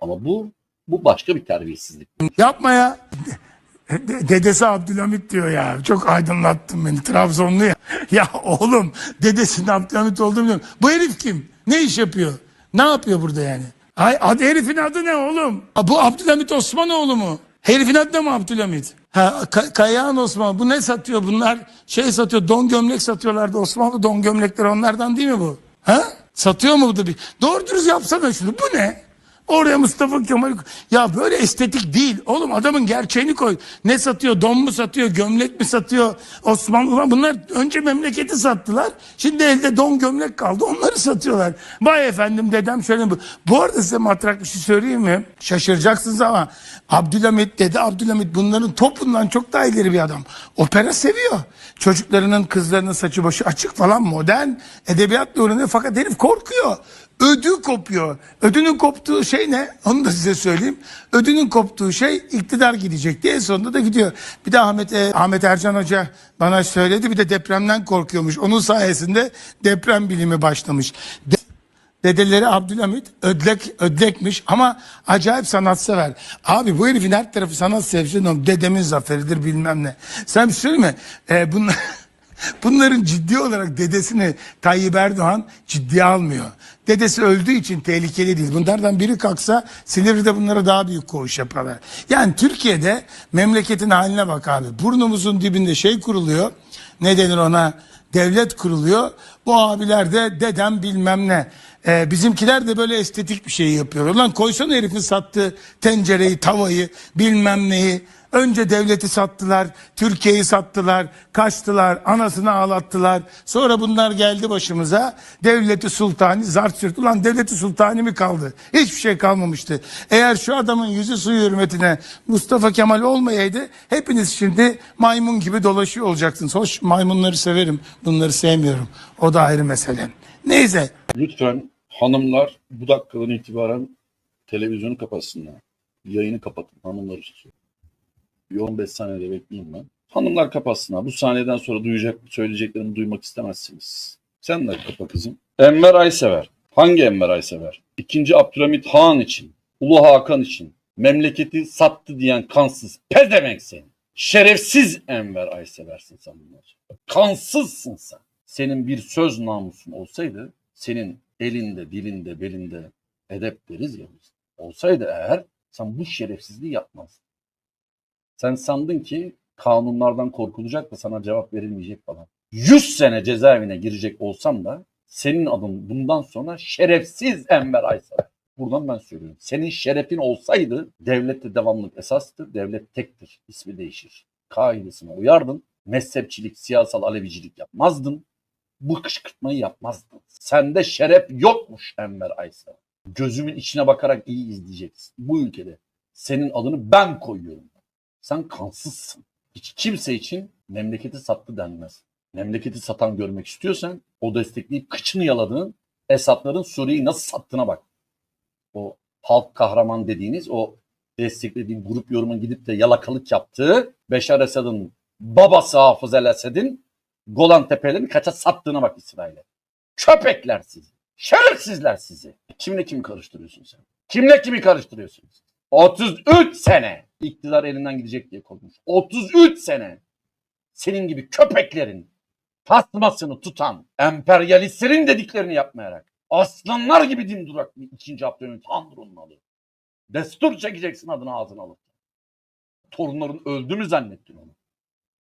Ama bu bu başka bir terbiyesizlik. Yapma ya. De- dedesi Abdülhamit diyor ya. Çok aydınlattın beni. Trabzonlu ya. Ya oğlum dedesinin Abdülhamit olduğunu biliyorum. Bu herif kim? Ne iş yapıyor? Ne yapıyor burada yani? Ay, adı, herifin adı ne oğlum? Ha, bu Abdülhamit Osmanoğlu mu? Herifin adı da mı Abdülhamit? Ha, Ka- Kayağan Osman. Bu ne satıyor? Bunlar şey satıyor. Don gömlek satıyorlardı. Osmanlı don gömlekleri onlardan değil mi bu? Ha? Satıyor mu bu da bir? Doğru dürüst yapsana şunu. Bu ne? Oraya Mustafa Kemal ya böyle estetik değil. Oğlum adamın gerçeğini koy. Ne satıyor? Don mu satıyor? Gömlek mi satıyor? Osmanlı Ulan bunlar önce memleketi sattılar. Şimdi elde don gömlek kaldı. Onları satıyorlar. Vay efendim dedem şöyle bu. Bu arada size matrak bir şey söyleyeyim mi? Şaşıracaksınız ama Abdülhamit dede Abdülhamit bunların topundan çok daha ileri bir adam. Opera seviyor. Çocuklarının kızlarının saçı başı açık falan modern edebiyatla öğreniyor fakat herif korkuyor. Ödü kopuyor. Ödünün koptuğu şey ne? Onu da size söyleyeyim. Ödünün koptuğu şey iktidar gidecek diye sonunda da gidiyor. Bir de Ahmet e, Ahmet Ercan Hoca bana söyledi bir de depremden korkuyormuş. Onun sayesinde deprem bilimi başlamış. De- Dedeleri Abdülhamit ödlek ödlekmiş ama acayip sanatsever. Abi bu herifin her tarafı sanat sevgisi. Dedemin zaferidir bilmem ne. Sen bir şey mi? Ee, bunlar, bunların ciddi olarak dedesini Tayyip Erdoğan ciddiye almıyor. Dedesi öldüğü için tehlikeli değil. Bunlardan biri kalksa Silivri'de bunlara daha büyük koğuş yaparlar. Yani Türkiye'de memleketin haline bak abi. Burnumuzun dibinde şey kuruluyor. Ne denir ona? devlet kuruluyor. Bu abiler de dedem bilmem ne. Ee, bizimkiler de böyle estetik bir şey yapıyor. Ulan koysana herifin sattığı tencereyi, tavayı, bilmem neyi. Önce devleti sattılar, Türkiye'yi sattılar, kaçtılar, anasını ağlattılar. Sonra bunlar geldi başımıza. Devleti sultani, zart sürt. Ulan devleti sultani mi kaldı? Hiçbir şey kalmamıştı. Eğer şu adamın yüzü suyu hürmetine Mustafa Kemal olmayaydı hepiniz şimdi maymun gibi dolaşıyor olacaksınız. Hoş maymunları severim, bunları sevmiyorum. O da ayrı mesele. Neyse Lütfen hanımlar bu dakikadan itibaren televizyonu kapatsınlar. Yayını kapatın hanımlar için. Bir 15 saniyede bekleyeyim ben. Hanımlar kapatsınlar. Bu saniyeden sonra duyacak, söyleyeceklerimi duymak istemezsiniz. Sen de kapa kızım. Enver Aysever. Hangi Enver Aysever? İkinci Abdülhamit Han için, Ulu Hakan için memleketi sattı diyen kansız pezemek seni. Şerefsiz Enver Aysever'sin sen bunlar. Kansızsın sen. Senin bir söz namusun olsaydı senin elinde, dilinde, belinde edep deriz ya biz. Olsaydı eğer sen bu şerefsizliği yapmazdın. Sen sandın ki kanunlardan korkulacak da sana cevap verilmeyecek falan. 100 sene cezaevine girecek olsam da senin adın bundan sonra şerefsiz Enver Aysel. Buradan ben söylüyorum. Senin şerefin olsaydı devlette devamlık esastır. Devlet tektir. ismi değişir. Kaidesine uyardın. Mezhepçilik, siyasal alevicilik yapmazdın. Bu kışkırtmayı yapmazdın. Sende şeref yokmuş Enver Aysel. Gözümün içine bakarak iyi izleyeceksin. Bu ülkede senin adını ben koyuyorum. Sen kansızsın. Hiç kimse için memleketi sattı denmez. Memleketi satan görmek istiyorsan o destekleyip kıçını yaladığın Esad'ların Suriye'yi nasıl sattığına bak. O halk kahraman dediğiniz o desteklediğin grup yorumun gidip de yalakalık yaptığı Beşar Esad'ın babası Hafız el Esed'in Golan Tepelerini kaça sattığına bak İsrail'e. Köpekler sizi. Şerefsizler sizi. Kimle kimi karıştırıyorsun sen? Kimle kimi karıştırıyorsunuz? 33 sene iktidar elinden gidecek diye korkmuş. 33 sene senin gibi köpeklerin tasmasını tutan emperyalistlerin dediklerini yapmayarak aslanlar gibi din durak bir ikinci Abdülhamit Han'dır onun adı. Destur çekeceksin adını ağzına alıp. Torunların öldü mü zannettin onu?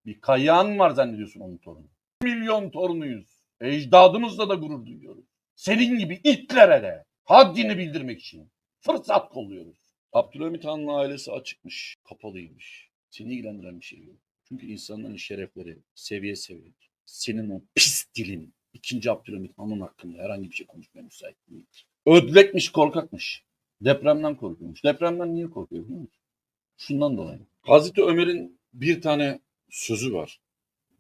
Bir kayağın var zannediyorsun onun torunu. Milyon torunuyuz. Ecdadımızla da gurur duyuyoruz. Senin gibi itlere de haddini bildirmek için fırsat kolluyoruz. Abdülhamit Han'ın ailesi açıkmış, kapalıymış. Seni ilgilendiren bir şey yok. Çünkü insanların şerefleri seviye seviye. Senin o pis dilin ikinci Abdülhamit Han'ın hakkında herhangi bir şey konuşmaya müsait değildir. Ödlekmiş, korkakmış. Depremden korkuyormuş. Depremden niye korkuyor biliyor musun? Şundan dolayı. Hazreti Ömer'in bir tane sözü var.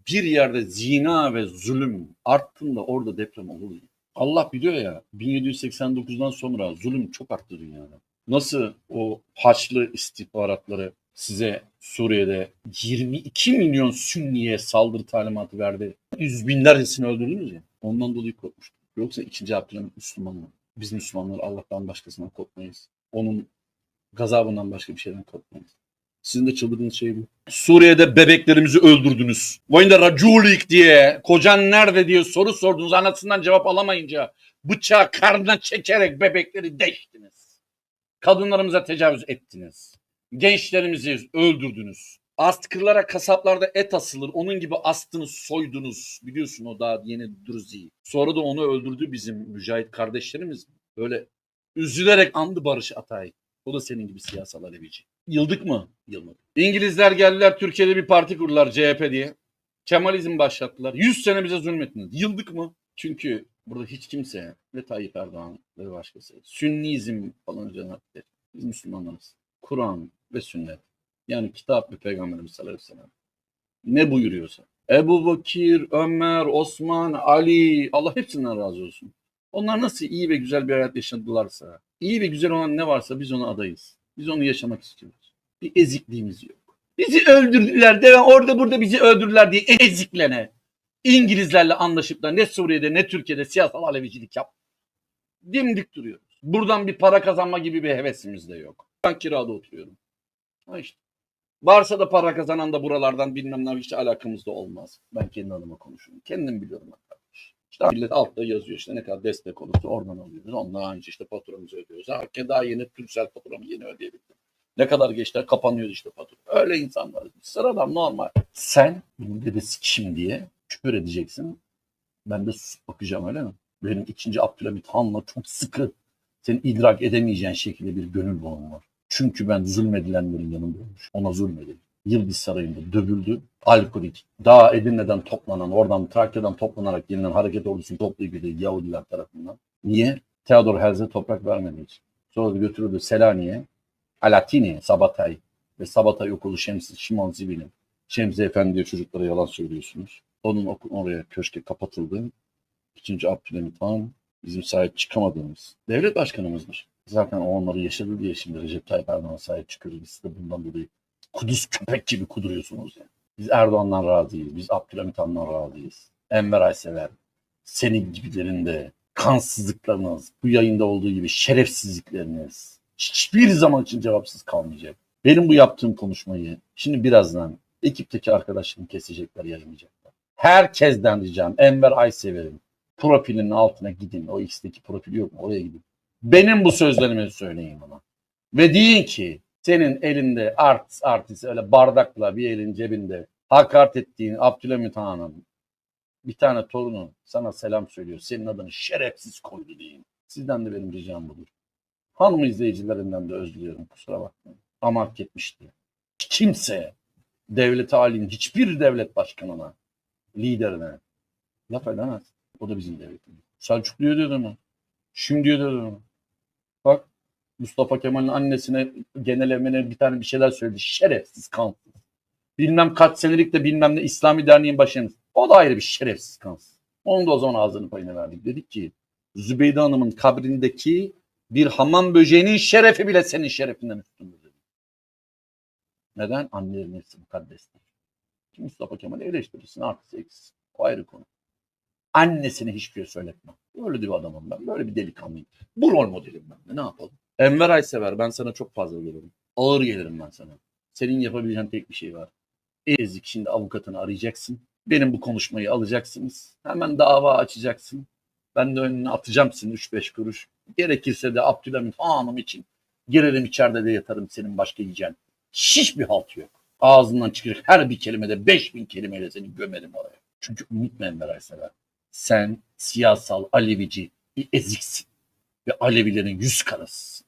Bir yerde zina ve zulüm arttığında orada deprem olur. Allah biliyor ya 1789'dan sonra zulüm çok arttı dünyada. Nasıl o Haçlı istihbaratları size Suriye'de 22 milyon Sünniye saldırı talimatı verdi. Yüz binlercesini öldürdünüz ya. Ondan dolayı korkmuştum. Yoksa ikinci Abdülhamit Müslüman mı? Biz Müslümanlar Allah'tan başkasından korkmayız. Onun Gazabından başka bir şeyden korkmayız. Sizin de çıldırdığınız şey bu. Suriye'de bebeklerimizi öldürdünüz. Boyunda Raculik diye, kocan nerede diye soru sordunuz. Anasından cevap alamayınca bıçağı karnına çekerek bebekleri deştiniz. Kadınlarımıza tecavüz ettiniz. Gençlerimizi öldürdünüz. Astkırlara kasaplarda et asılır. Onun gibi astınız, soydunuz. Biliyorsun o daha yeni Druzi. Sonra da onu öldürdü bizim mücahit kardeşlerimiz. Böyle üzülerek andı Barış Atay. O da senin gibi siyasal alevici. Yıldık mı? Yılmadı. İngilizler geldiler Türkiye'de bir parti kurdular CHP diye. Kemalizm başlattılar. 100 sene bize zulmettiniz. Yıldık mı? Çünkü burada hiç kimse ve Tayyip Erdoğan ve başkası Sünnizm falan canavar Biz Müslümanlarız. Kur'an ve sünnet. Yani kitap ve peygamberimiz sallallahu aleyhi ve sellem. Ne buyuruyorsa. Ebu Bakir, Ömer, Osman, Ali Allah hepsinden razı olsun. Onlar nasıl iyi ve güzel bir hayat yaşadılarsa, iyi ve güzel olan ne varsa biz ona adayız. Biz onu yaşamak istiyoruz. Bir ezikliğimiz yok. Bizi öldürdüler de orada burada bizi öldürdüler diye eziklene. İngilizlerle anlaşıp da ne Suriye'de ne Türkiye'de siyasal alevicilik yap. Dimdik duruyoruz. Buradan bir para kazanma gibi bir hevesimiz de yok. Ben kirada oturuyorum. Ha işte. Varsa da para kazanan da buralardan bilmem ne hiç alakamız da olmaz. Ben kendi adıma konuşuyorum. Kendim biliyorum arkadaş. İşte millet altta yazıyor işte ne kadar destek olursa oradan alıyoruz. Onunla aynı işte faturamızı ödüyoruz. Ha, daha yeni Türksel faturamı yeni ödeyebildim. Ne kadar geçti kapanıyor işte fatura. Öyle insanlar. Sıradan normal. Sen bunun dedesi kim diye küfür edeceksin. Ben de susup bakacağım öyle mi? Benim ikinci Abdülhamit Han'la çok sıkı senin idrak edemeyeceğin şekilde bir gönül bağım var. Çünkü ben zulmedilenlerin yanında olmuş. Ona zulmedildi. Yıldız Sarayı'nda dövüldü. Alkolik. Daha Edirne'den toplanan, oradan Trakya'dan toplanarak gelinen hareket ordusunu toplayıp Yahudiler tarafından. Niye? Theodor Herzl'e toprak vermediği için. Sonra da götürüldü Selanik'e, Alatini, Sabatay ve Sabatay okulu Şemsi, Şimon Zibil'in. Şemsi Efendi diyor çocuklara yalan söylüyorsunuz. Onun oraya köşke kapatıldı. İkinci Abdülhamit Han bizim sahip çıkamadığımız devlet başkanımızdır. Zaten o onları yaşadı diye şimdi Recep Tayyip Erdoğan'a sahip çıkıyoruz. Biz de bundan dolayı kuduz köpek gibi kuduruyorsunuz yani. Biz Erdoğan'dan razıyız. Biz Abdülhamit Han'dan razıyız. Enver Aysever, senin gibilerin de kansızlıklarınız, bu yayında olduğu gibi şerefsizlikleriniz hiçbir zaman için cevapsız kalmayacak. Benim bu yaptığım konuşmayı şimdi birazdan ekipteki arkadaşlarım kesecekler, yayınlayacaklar. Herkesten ricam Enver Aysever'in profilinin altına gidin. O X'teki profil yok mu? Oraya gidin. Benim bu sözlerimi söyleyin ona. Ve deyin ki senin elinde artist artist öyle bardakla bir elin cebinde hakaret ettiğin Abdülhamit Han'ın bir tane torunu sana selam söylüyor. Senin adını şerefsiz koydu deyin. Sizden de benim ricam budur. Hanım izleyicilerinden de özür diliyorum kusura bakmayın. Ama hak etmişti. Kimse devlet halinin hiçbir devlet başkanına, liderine laf edemez. O da bizim devletimiz. Selçuklu'ya diyordu mu? Şimdi diyordu mu? Bak Mustafa Kemal'in annesine genelemene bir tane bir şeyler söyledi. Şerefsiz kansız. Bilmem kaç senelik de bilmem ne İslami Derneği'nin başkanı. O da ayrı bir şerefsiz kansız. Onun da o zaman ağzını payına verdik. Dedik ki Zübeyde Hanım'ın kabrindeki bir hamam böceğinin şerefi bile senin şerefinden üstündür. Neden? Annelerin hepsi mukaddestir. Mustafa Kemal eleştirirsin artısı eksisi. O ayrı konu. Annesine hiçbir şey söyletmem. Böyle bir adamım ben. Böyle bir delikanlıyım. Bu rol modelim ben de. Ne yapalım? Enver Aysever ben sana çok fazla gelirim. Ağır gelirim ben sana. Senin yapabileceğin tek bir şey var. Ezik şimdi avukatını arayacaksın. Benim bu konuşmayı alacaksınız. Hemen dava açacaksın. Ben de önüne atacağım senin 3-5 kuruş. Gerekirse de Abdülhamit Hanım için girerim içeride de yatarım senin başka yiyeceğin. Hiçbir halt yok. Ağzından çıkacak her bir kelimede 5000 kelimeyle seni gömerim oraya. Çünkü unutma Enver Aysever. Sen siyasal Alevici bir eziksin. Ve Alevilerin yüz karasısın.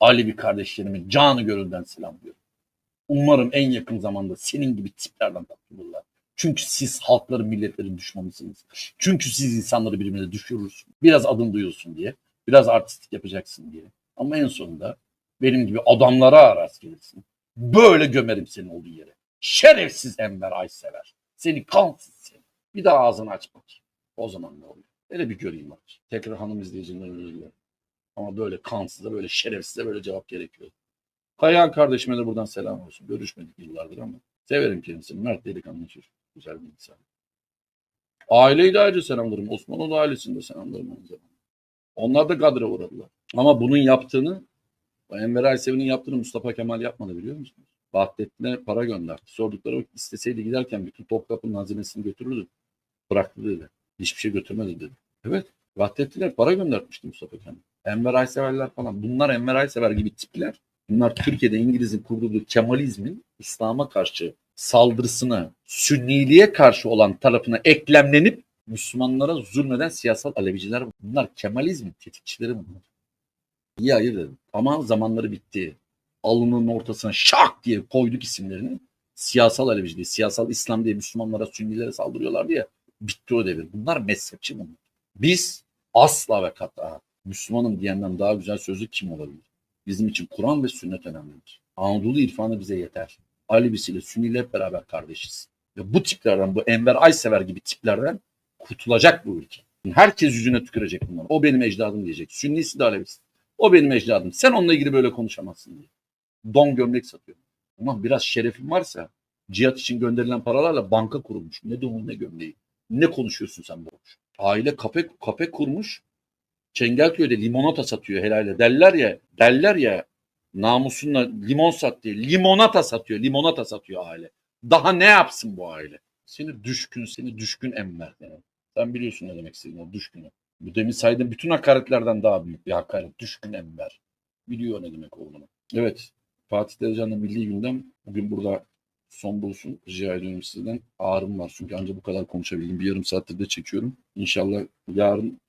Alevi kardeşlerimi canı gönülden selamlıyorum. Umarım en yakın zamanda senin gibi tiplerden kurtulurlar. Çünkü siz halkların, milletlerin düşmanısınız. Çünkü siz insanları birbirine düşürürsünüz. Biraz adın duyulsun diye. Biraz artistik yapacaksın diye. Ama en sonunda benim gibi adamlara rast gelirsin. Böyle gömerim senin olduğu yere. Şerefsiz Enver Aysever. Seni kansız seni. Bir daha ağzını aç bakayım. O zaman ne oluyor? Hele bir göreyim bak. Tekrar hanım izleyicilerin özür dilerim. Ama böyle kansıza, böyle şerefsize böyle cevap gerekiyor. Kayan kardeşime de buradan selam olsun. Görüşmedik yıllardır ama severim kendisini. Mert delikanlı çocuk. Güzel bir insan. Aileyi de ayrıca selamlarım. Osmanoğlu ailesini de selamlarım aynı zamanda. Onlar da gadre uğradılar. Ama bunun yaptığını Enver Aysevi'nin yaptığını Mustafa Kemal yapmadı biliyor musunuz? Vahdettin'e para gönderdi. Sordukları vakit isteseydi giderken bütün Topkapı'nın hazinesini götürürdü. Bıraktı dedi. Hiçbir şey götürmedi dedi. Evet. Vahdettin'e para göndermişti Mustafa Kemal. Enver Ayseverler falan. Bunlar Enver Aysever gibi tipler. Bunlar Türkiye'de İngiliz'in kurduğu Kemalizmin İslam'a karşı saldırısına, Sünniliğe karşı olan tarafına eklemlenip Müslümanlara zulmeden siyasal aleviciler. Bunlar Kemalizmin tetikçileri bunlar. İyi hayır dedim. Ama zamanları bitti. Alnının ortasına şak diye koyduk isimlerini. Siyasal aleviciliği, siyasal İslam diye Müslümanlara, Sünnilere saldırıyorlar diye bitti o devir. Bunlar mezhepçi bunlar. Biz asla ve kata Müslümanım diyenden daha güzel sözü kim olabilir? Bizim için Kur'an ve sünnet önemlidir. Anadolu irfanı bize yeter. Alevisiyle Sünniyle hep beraber kardeşiz. Ve bu tiplerden, bu Enver Aysever gibi tiplerden kurtulacak bu ülke. Herkes yüzüne tükürecek bunlar. O benim ecdadım diyecek. Sünnisi de Alevisi. O benim ecdadım. Sen onunla ilgili böyle konuşamazsın diye. Don gömlek satıyor. Ama biraz şerefin varsa cihat için gönderilen paralarla banka kurulmuş. Ne don ne gömleği. Ne konuşuyorsun sen boş? Aile kafe, kafe kurmuş. Çengelköy'de limonata satıyor helale. Derler ya, derler ya namusunla limon sat diye. Limonata satıyor, limonata satıyor aile. Daha ne yapsın bu aile? Seni düşkün, seni düşkün emmer. Yani. Sen biliyorsun ne demek istediğini, o düşkünü. Bu demin saydığım bütün hakaretlerden daha büyük bir hakaret. Düşkün emmer. Biliyor ne demek olduğunu. Evet, Fatih Tezcan'la Milli Gündem bugün burada son bulsun. Rica ediyorum sizden. Ağrım var çünkü ancak bu kadar konuşabildim. Bir yarım saattir de çekiyorum. İnşallah yarın